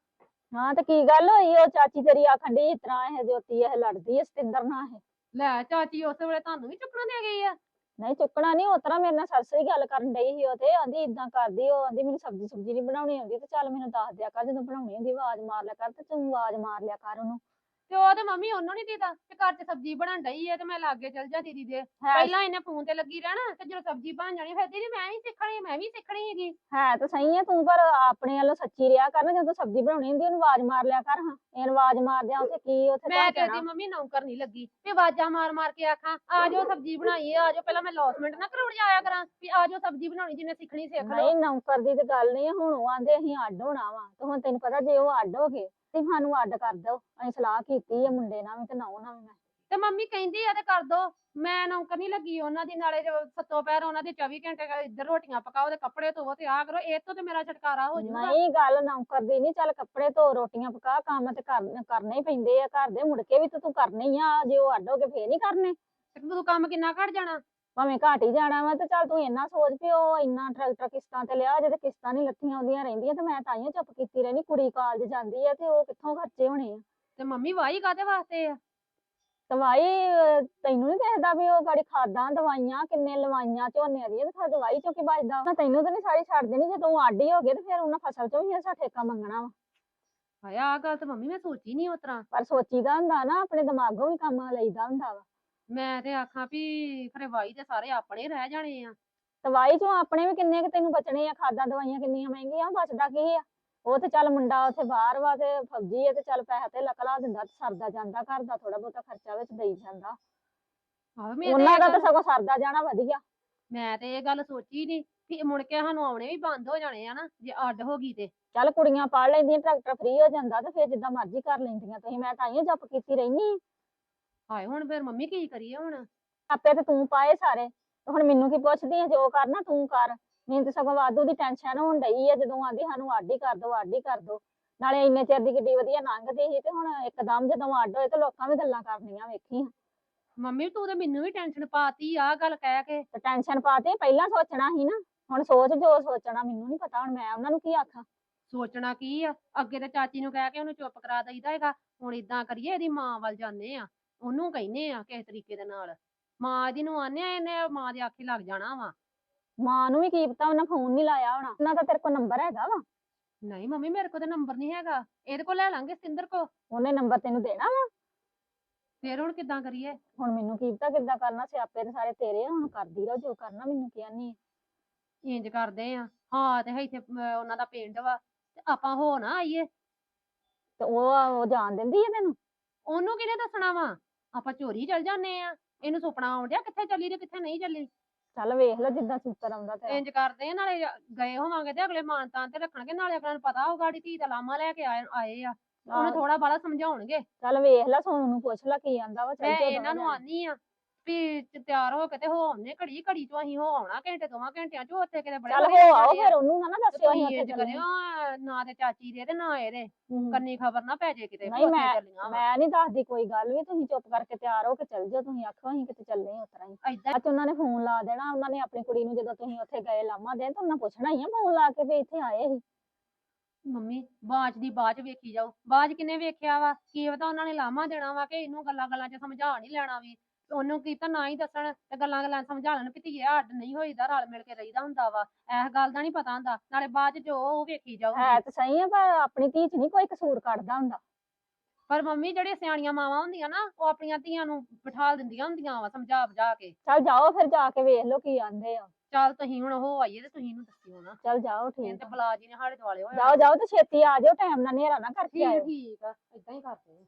ਹਾਂ ਤੇ ਕੀ ਗੱਲ ਹੋਈ? ਉਹ ਚਾਚੀ ਤੇਰੀ ਆਖਣ ਡਈ ਇਸ ਤਰ੍ਹਾਂ ਇਹ ਜੋਤੀ ਇਹ ਲੜਦੀ ਐ ਸਤਿੰਦਰ ਨਾਲ ਇਹ। ਲੈ ਚਾਚੀ ਉਸੇ ਵੇਲੇ ਤੁਹਾਨੂੰ ਵੀ ਚੁੱਕਣਾ ਦੇ ਗਈ ਆ। ਨਹੀਂ ਚੁੱਕਣਾ ਨਹੀਂ ਉਸ ਤਰ੍ਹਾਂ ਮੇਰੇ ਨਾਲ ਸਰਸਰੀ ਗੱਲ ਕਰਨ ਡਈ ਸੀ ਉਹ ਤੇ ਆਂਦੀ ਇਦਾਂ ਕਰਦੀ ਉਹ ਆਂਦੀ ਮੈਨੂੰ ਸਬਜ਼ੀ ਸੁਬਜ਼ੀ ਨਹੀਂ ਬਣਾਉਣੀ ਆਉਂਦੀ ਤੇ ਚੱਲ ਮੈਨੂੰ ਦੱਸ ਦਿਆ ਕਰ ਜਦੋਂ ਬਣਾਉਣੀ ਹੁੰਦੀ ਆਵਾਜ਼ ਮਾਰ ਲਿਆ ਕਰ ਤੇ ਤੂੰ ਆਵਾਜ਼ ਮਾਰ ਲਿਆ ਕਰ ਉਹਨੂੰ। ਤੇ ਉਹ ਤੇ ਮੰਮੀ ਉਹਨੂੰ ਨਹੀਂ ਦਿੱਤਾ ਤੇ ਘਰ 'ਚ ਸਬਜ਼ੀ ਬਣਨ ਡਈ ਆ ਤੇ ਮੈਂ ਲਾਗੇ ਚਲ ਜਾ ਦੀਦੀ ਦੇ। ਹੈ ਪਹਿਲਾਂ ਇਹਨੇ ਫੋਨ ਤੇ ਲੱਗੀ ਰਹਿਣਾ ਤੇ ਜਦੋਂ ਸਬਜ਼ੀ ਬਣ ਜਾਣੀ ਫਿਰ ਦੀਦੀ ਮੈਂ ਹੀ ਸਿੱਖਣੀ ਮੈਂ ਵੀ ਸਿੱਖਣੀ ਹੈਗੀ। ਹੈ ਤਾਂ ਸਹੀ ਹੈ ਤੂੰ ਪਰ ਆਪਣੇ ਵੱਲੋਂ ਸੱਚੀ ਰਿਹਾ ਕਰ ਨਾ ਜਦੋਂ ਸਬਜ਼ੀ ਬਣਾਉਣੀ ਹੁੰਦੀ ਉਹਨੂੰ ਆਵਾਜ਼ ਮਾਰ ਲਿਆ ਕਰ ਹਾਂ। ਇਹ ਆਵਾਜ਼ ਮਾਰਦਿਆਂ ਉੱਥੇ ਕੀ ਉੱਥੇ ਮੈਂ ਤਾਂ ਤੇ ਉਹਦੀ ਮੰਮੀ ਨੌਕਰ ਨਹੀਂ ਲੱਗੀ ਵੀ ਆਵਾਜ਼ਾਂ ਮਾਰ ਮਾਰ ਕੇ ਆਖਾਂ ਆ ਜਾਓ ਸਬਜ਼ੀ ਬਣਾਈਏ ਆ ਜਾਓ ਪਹਿਲਾਂ ਮੈਂ ਲੌਸਮੈਂਟ ਨਾ ਕਰਾਉਣ ਜਾਇਆ ਕਰਾਂ ਵੀ ਆ ਜਾਓ ਸਬਜ਼ੀ ਬਣਾਉਣੀ ਜਿਹਨੇ ਸਿੱਖਣੀ ਸਿੱਖ ਲਓ। ਨਹੀਂ ਨੌਕਰ ਦੀ ਤੇ ਗੱਲ ਨਹੀਂ ਹੁਣ ਉਹ ਆਂਦੇ ਅਸੀਂ ਅੱਡ ਹੋਣਾ ਵਾ ਤੇ ਹੁਣ ਤੈਨੂੰ ਪਤਾ ਜੇ ਉਹ ਅੱਡ ਹੋ ਗਏ ਤੇ ਸਾਨੂੰ ਅੱਡ ਕਰ ਦਿਓ। ਅਸੀਂ ਸਲਾਹ ਕੀਤੀ ਹੈ ਮੁੰਡੇ ਨਾਲ ਵੀ ਤੇ ਨੌ ਨਾਲ ਵੀ ਮੈਂ ਤੇ ਮੰਮੀ ਕਹਿੰਦੀ ਆ ਤੇ ਕਰ ਦੋ। ਮੈਂ ਨੌਕਰ ਨਹੀਂ ਲੱਗੀ ਉਹਨਾਂ ਦੀ ਨਾਲੇ ਜੋ ਸੱਤੋਂ ਪੈਰ ਉਹਨਾਂ ਦੇ 24 ਘੰਟੇ ਇੱਧਰ ਰੋਟੀਆਂ ਪਕਾਓ ਤੇ ਕੱਪੜੇ ਧੋਵੋ ਤੇ ਆ ਕਰੋ ਇਹ ਤੋਂ ਤੇ ਮੇਰਾ ਛੁਟਕਾਰਾ ਹੋ ਜਾਊਗਾ। ਨਹੀਂ ਗੱਲ ਨੌਕਰ ਦੀ ਨਹੀਂ ਚੱਲ ਕੱਪੜੇ ਧੋ ਰੋਟੀਆਂ ਪਕਾ ਕੰਮ ਤੇ ਕਰ- ਕਰਨੇ ਹੀ ਪੈਂਦੇ ਆ। ਘਰ ਦੇ ਮੁੜ ਕੇ ਵੀ ਤੇ ਤੂੰ ਕਰਨੇ ਹੀ ਆ। ਜੇ ਉਹ ਅੱਡ ਹੋ ਕੇ ਫੇਰ ਨਹੀਂ ਕਰਨੇ। ਤੇ ਤੂੰ ਕੰਮ ਕਿੰਨਾ ਘਟ ਜਾਣਾ? ਭਾਵੇਂ ਘਾਟ ਹੀ ਜਾਣਾ ਵਾ ਤੇ ਚੱਲ ਤੂੰ ਇੰਨਾ ਸੋਚ ਵੀ ਉਹ ਇੰਨਾ ਟਰੈਕਟਰ ਕਿਸ਼ਤਾਂ ਤੇ ਲਿਆ ਜੇ ਤੇ ਕਿਸ਼ਤਾਂ ਨਹੀਂ ਲੱਥੀਆਂ ਆਉਂਦੀਆਂ ਰਹਿੰਦੀਆਂ ਤੇ ਮੈਂ ਤਾਈਓ ਚੁੱਪ ਕੀਤੀ ਰਹਿਣੀ ਕੁੜੀ ਕਾਲਜ ਜਾਂਦੀ ਆ ਤੇ ਉਹ ਕਿੱਥੋਂ ਖਰਚੇ ਹੋਣੇ ਆ। ਤੇ ਮੰਮੀ ਵਾਹੀ ਕਾਦੇ ਵਾਸਤੇ ਆ? ਦਵਾਈ ਤੈਨੂੰ ਨਹੀਂ ਦੇਖਦਾ ਵੀ ਉਹ ਗਾੜੀ ਖਾਦਾਂ ਦਵਾਈਆਂ ਕਿੰਨੇ ਲਵਾਈਆਂ ਝੋਨੇ ਦੀਆਂ ਤੇ ਫਿਰ ਦਵਾਈ ਚੋਂ ਕੀ ਬਚਦਾ ਤੈਨੂੰ ਤਾਂ ਨਹੀਂ ਸਾਰੀ ਛੱਡ ਦੇਣੀ ਜੇ ਤੂੰ ਅੱਡ ਹੀ ਗਏ ਤੇ ਫਿਰ ਉਹਨਾਂ ਫਸਲ ਚੋਂ ਵੀ ਅਸਾਂ ਠੇਕਾ ਮੰਗਣਾ ਵਾ। ਹਾਇਆ ਆ ਗੱਲ ਤੇ ਮੰਮੀ ਮੈਂ ਸੋਚੀ ਨਹੀਂ ਉਸ ਤਰ੍ਹਾਂ। ਪਰ ਸੋਚੀਦਾ ਹੁੰਦਾ ਨਾ ਆਪਣੇ ਦਿਮਾਗੋਂ ਵੀ ਕੰਮ ਲਈਦਾ ਹੁੰਦਾ ਵਾ। ਮੈਂ ਤੇ ਆਖਾਂ ਵੀ ਖਰੇ ਵਾਹੀ ਤੇ ਸਾਰੇ ਆਪਣੇ ਰਹਿ ਜਾਣੇ ਆ। ਦਵਾਈ ਚੋਂ ਆਪਣੇ ਵੀ ਕਿੰਨੇ ਕੁ ਤੈਨੂੰ ਬਚਣੇ ਆ ਖਾਦਾਂ ਦਵਾਈਆਂ ਕਿੰਨੀਆਂ ਮਹਿੰਗੀਆਂ ਬਚਦਾ ਕੀ ਆ? ਉਹ ਤੇ ਚੱਲ ਮੁੰਡਾ ਉੱਥੇ ਬਾਹਰ ਵਾ ਤੇ ਫੌਜੀ ਆ ਤੇ ਚੱਲ ਪੈਸਾ ਤੇ ਲਕਲਾ ਦਿੰਦਾ ਤੇ ਸਰਦਾ ਜਾਂਦਾ ਘਰ ਦਾ ਥੋੜਾ ਬਹੁਤਾ ਖਰਚਾ ਵਿੱਚ ਦੇਈ ਜਾਂਦਾ। ਆਹੋ ਤੇ ਉਹਨਾਂ ਦਾ ਤਾਂ ਸਗੋਂ ਸਰਦਾ ਜਾਣਾ ਵਧੀਆ। ਮੈਂ ਤੇ ਇਹ ਗੱਲ ਸੋਚੀ ਨਹੀਂ ਵੀ ਮੁੜ ਕੇ ਸਾਨੂੰ ਆਉਣੇ ਵੀ ਬੰਦ ਹੋ ਜਾਣੇ ਆ ਨਾ ਜੇ ਅੱਡ ਹੋ ਗਈ ਤੇ। ਚੱਲ ਕੁੜੀਆਂ ਪੜ ਲੈਂਦੀਆਂ ਟਰੈਕਟਰ ਫ੍ਰੀ ਹੋ ਜਾਂਦਾ ਤੇ ਫਿਰ ਜਿੱਦਾਂ ਮਰਜ਼ੀ ਕਰ ਲੈਂਦੀਆਂ ਤੁਸੀਂ ਮੈਂ ਤਾਈਓ ਜੱਪ ਕੀਤੀ ਰਹਿਨੀ ਹਾਏ ਹੁਣ ਫਿਰ ਮੰਮੀ ਕੀ ਕਰੀਏ ਹੁਣ? ਆਪੇ ਤੇ ਤੂੰ ਪਾਏ ਸਾਰੇ ਤੇ ਹੁਣ ਮੈਨੂੰ ਕੀ ਪੁੱਛਦੀ ਆ ਜੋ ਕਰਨਾ ਤੂੰ ਕਰ। ਮੈਨੂੰ ਤੇ ਸਗੋਂ ਵਾਧੂ ਦੀ ਟੈਨਸ਼ਨ ਹੋਣ ਡਈ ਆ ਜਦੋਂ ਆਂਦੀ ਸਾਨੂੰ ਅੱਡ ਹੀ ਕਰ ਦੋ ਅੱਡ ਹੀ ਕਰ ਦੋ। ਨਾਲੇ ਇੰਨੇ ਚਿਰ ਦੀ ਕਿੱਡੀ ਵਧੀਆ ਲੰਘਦੀ ਸੀ ਤੇ ਹੁਣ ਇੱਕਦਮ ਜਦੋਂ ਅੱਡ ਹੋਏ ਤੇ ਲੋਕਾਂ ਵੀ ਗੱਲਾਂ ਕਰਨੀਆਂ ਵੇਖੀ ਮੰਮੀ ਤੂੰ ਤੇ ਮੈਨੂੰ ਵੀ ਟੈਨਸ਼ਨ ਪਾਤੀ ਆ ਗੱਲ ਕਹਿ ਕੇ। ਤੇ ਟੈਨਸ਼ਨ ਪਾਤੀ ਪਹਿਲਾਂ ਸੋਚਣਾ ਸੀ ਨਾ ਹੁਣ ਸੋਚ ਜੋ ਸੋਚਣਾ ਮੈਨੂੰ ਨਹੀਂ ਪਤਾ ਹੁਣ ਮੈਂ ਉਹਨਾਂ ਨੂੰ ਕੀ ਆਖਾਂ। ਸੋਚਣਾ ਕੀ ਆ? ਅੱਗੇ ਤੇ ਚਾਚੀ ਨੂੰ ਕਹਿ ਕੇ ਉਹਨੂੰ ਚੁੱਪ ਕਰਾ ਦਈਦਾ ਹੈਗਾ ਹੁਣ ਇਦਾਂ ਕਰੀਏ ਇਹਦੀ ਮਾਂ ਵੱਲ ਜਾਂਦੇ ਆ। ਉਹਨੂੰ ਕਹਿੰਦੇ ਆ ਕਿਸੇ ਤਰੀਕੇ ਦੇ ਨਾਲ। ਮਾਂ ਇਹਦੀ ਨੂੰ ਆਨੇ ਆ ਇਹਨੇ ਮਾਂ ਦੇ ਆਖੇ ਲੱਗ ਜਾਣਾ ਵਾ। ਮਾਂ ਨੂੰ ਵੀ ਕੀ ਪਤਾ ਉਹਨਾਂ ਫੋਨ ਨਹੀਂ ਲਾਇਆ ਹੋਣਾ। ਉਹਨਾਂ ਦਾ ਤੇਰੇ ਕੋਲ ਨੰਬਰ ਹੈਗਾ ਵਾ? ਨਹੀਂ ਮੰਮੀ ਮੇਰੇ ਕੋਲ ਤੇ ਨੰਬਰ ਨਹੀਂ ਹੈਗਾ। ਇਹਦੇ ਕੋਲ ਲੈ ਲਾਂਗੇ ਸਤਿੰਦਰ ਕੋ ਉਹਨੇ ਨੰਬਰ ਤੈਨੂੰ ਦੇਣਾ ਵਾ? ਫੇਰ ਹੁਣ ਕਿੱਦਾਂ ਕਰੀਏ? ਹੁਣ ਮੈਨੂੰ ਕੀ ਪਤਾ ਕਿੱਦਾਂ ਕਰਨਾ ਸਿਆਪੇ ਤੇ ਸਾਰੇ ਤੇਰੇ ਆ, ਹੁਣ ਕਰਦੀ ਰਹੋ ਜੋ ਕਰਨਾ ਮੈਨੂੰ ਕਿਹਾ ਨਹੀਂ ਇੰਜ ਕਰਦੇ ਆ। ਹਾਂ ਤੇ ਇੱਥੇ ਅਮ, ਉਹਨਾਂ ਦਾ ਪਿੰਡ ਵਾ। ਤੇ ਆਪਾਂ ਹੋ ਨਾ ਆਈਏ। ਤੇ ਉਹ ਉਹ ਜਾਣ ਦਿੰਦੀ ਆ ਤੈਨੂੰ? ਉਹਨੂੰ ਕਿਹਨੇ ਦੱਸਣਾ ਵਾ? ਆਪਾਂ ਚੋਰੀ ਚਲ ਜਾਂਦੇ ਆ ਇਹਨੂੰ ਸੁਪਨਾ ਆਉਣ ਡਿਆ ਕਿੱਥੇ ਚੱਲੀ ਤੇ ਕਿੱਥੇ ਨਹੀਂ ਚੱਲੀ। ਚੱਲ ਵੇਖ ਲੈ ਜਿੱਦਾਂ ਸੂਤਰ ਆਉਂਦਾ ਇੰਜ ਕਰਦੇ ਆ ਨਾਲੇ ਗਏ ਹੋਵਾਂਗੇ ਤੇ ਅਗਲੇ ਮਾਨਤਾਂ ਤੇ ਰੱਖਣਗੇ ਨਾਲੇ ਅਗਲੇ ਨੂੰ ਪਤਾ ਹੋਊ ਗਾੜੀ ਧੀ ਦਾ ਲਾਮਾ ਲੈ ਕੇ ਆਏ ਆਏ ਆ। ਉਹਨੂੰ। ਥੋੜਾ ਬਾਲਾ ਸਮਝਾਉਣਗੇ। ਚੱਲ ਵੇਖ ਲੈ ਸੋਨੂੰ ਨੂੰ ਪੁੱਛ ਲੈ ਕੀ ਆਂਦਾ ਵਾ ਚੱਲ ਮੈਂ ਇਹਨਾਂ ਨੂੰ ਆਨੀ ਆ। ਵੀ ਚ- ਤਿਆਰ ਹੋ ਕੇ ਤੇ ਹੋ ਆਉਨੇ ਘੜੀ ਘੜੀ ਤੋਂ ਅਸੀਂ ਹੋ ਆਉਣਾ ਘੰਟੇ ਦੋਵਾਂ ਘੰਟਿਆਂ ਚ ਉੱਥੇ ਕਿਤੇ ਬੜੇ ਚੱਲ ਵਧੀਆ ਆਓ। ਫਿਰ ਉਹਨੂੰ ਨਾ ਨਾ ਤੇ ਦੱਸਿਓ ਅਸੀਂ ਤੁਸੀਂ ਉੱਥੇ ਇੰਜ ਚੱਲੇ ਕਰਿਓ ਨਾ ਤੇ ਚਾਚੀ ਦੇ ਤੇ ਨਾ ਇਹਦੇ ਹਮ। ਕੰਨੀ ਖਬਰ ਨਾ ਪੈ ਜੇ ਕਿਤੇ ਵੀ ਨਹੀਂ, ਉੱਥੇ ਮੈਂ- ਚੱਲੀਆਂ ਵਾਂ। ਮੈਂ ਨਹੀਂ ਦੱਸਦੀ ਕੋਈ ਗੱਲ ਵੀ ਤੁਸੀਂ ਚੁੱਪ ਕਰਕੇ ਤਿਆਰ ਹੋ ਕੇ ਚੱਲ ਜਾਓ ਤੁਸੀਂ ਆਖੋ ਅਸੀਂ ਕਿਤੇ ਚੱਲੇ ਹਾਂ ਉਤਰਾ ਹੀ ਏਦਾਂ ਅੱਜ ਉਹਨਾਂ ਨੇ ਫੋਨ ਲਾ ਦੇਣਾ ਉਹਨਾਂ ਨੇ ਆਪਣੀ ਕੁੜੀ ਨੂੰ ਜਦੋਂ ਤੁਸੀਂ ਉੱਥੇ ਗਏ ਲਾਮਾ ਦੇਣ ਤਾਂ ਉਹਨਾਂ ਪੁੱਛਣਾ ਹੀ ਆ ਫੋਨ ਲਾ ਕੇ ਵੀ ਇੱਥੇ ਆਏ ਸੀ ਮੰਮੀ ਬਾਜ ਦੀ ਬਾਜ ਵੇਖੀ ਜਾਓ ਬਾਜ ਕਿਨੇ ਵੇਖਿਆ ਵਾ ਕੀ ਪਤਾ ਉਹਨਾਂ ਨੇ ਲਾਮਾ ਦੇਣਾ ਵਾ ਕਿ ਇਹਨੂੰ ਗੱਲਾਂ ਗੱਲਾਂ 'ਚ ਸਮਝਾ ਨਹੀਂ ਲੈਣਾ ਵੀ ਉਹਨੂੰ ਕੀ ਤਾਂ ਨਾ ਹੀ ਦੱਸਣ ਤੇ ਗੱਲਾਂ ਗੱਲਾਂ ਸਮਝਾ ਲੈਣ ਵੀ ਧੀਏ ਅੱਡ ਨਹੀਂ ਹੋਈਦਾ ਰਲ ਮਿਲ ਕੇ ਰਹੀਦਾ ਹੁੰਦਾ ਵਾ। ਇਸ ਗੱਲ ਦਾ ਨਹੀਂ ਪਤਾ ਹੁੰਦਾ ਨਾਲੇ ਬਾਅਦ 'ਚ ਜੋ ਉਹ ਵੇਖੀ ਹੈ ਜਾਊਗੀ ਤਾਂ ਸਹੀ ਆ ਪਰ ਆਪਣੀ ਧੀ 'ਚ ਨਹੀਂ ਕੋਈ ਕਸੂਰ ਕੱਢਦਾ ਹੁੰਦਾ। ਪਰ ਮੰਮੀ ਜਿਹੜੀਆਂ ਸਿਆਣੀਆਂ ਮਾਵਾਂ ਹੁੰਦੀਆਂ ਨਾ ਉਹ ਆਪਣੀਆਂ ਧੀਆਂ ਨੂੰ ਬਿਠਾਲ ਦਿੰਦੀਆਂ ਹੁੰਦੀਆਂ ਵਾ ਸਮਝਾ ਬੁਝਾ ਕੇ। ਚੱਲ ਜਾਓ ਫਿਰ ਜਾ ਕੇ ਵੇਖ ਲਓ ਕੀ ਆਂਦੇ ਆ। ਚੱਲ ਤੁਸੀਂ ਹੁਣ ਹੋ ਆਈਏ ਤੇ ਤੁਸੀਂ ਇਹਨੂੰ ਦੱਸਿਓ ਨਾ। ਚੱਲ ਜਾਓ ਇਹ ਠੀਕ ਤੇ ਆ। ਬਲਾ ਜੀ ਨੇ ਸਾਡੇ ਦੁਆਲੇ ਹੋਇਆ। ਜਾਓ ਜਾਓ ਤੇ ਛੇਤੀ ਆ ਜਾਓ ਟਾਈਮ ਨਾਲ ਹਨੇਰਾ ਨਾ ਕਰਕੇ ਆਇਓ। ਠੀਕ ਠੀਕ ਆ ਏਦਾਂ ਹੀ ਕਰਦੇ ਆ।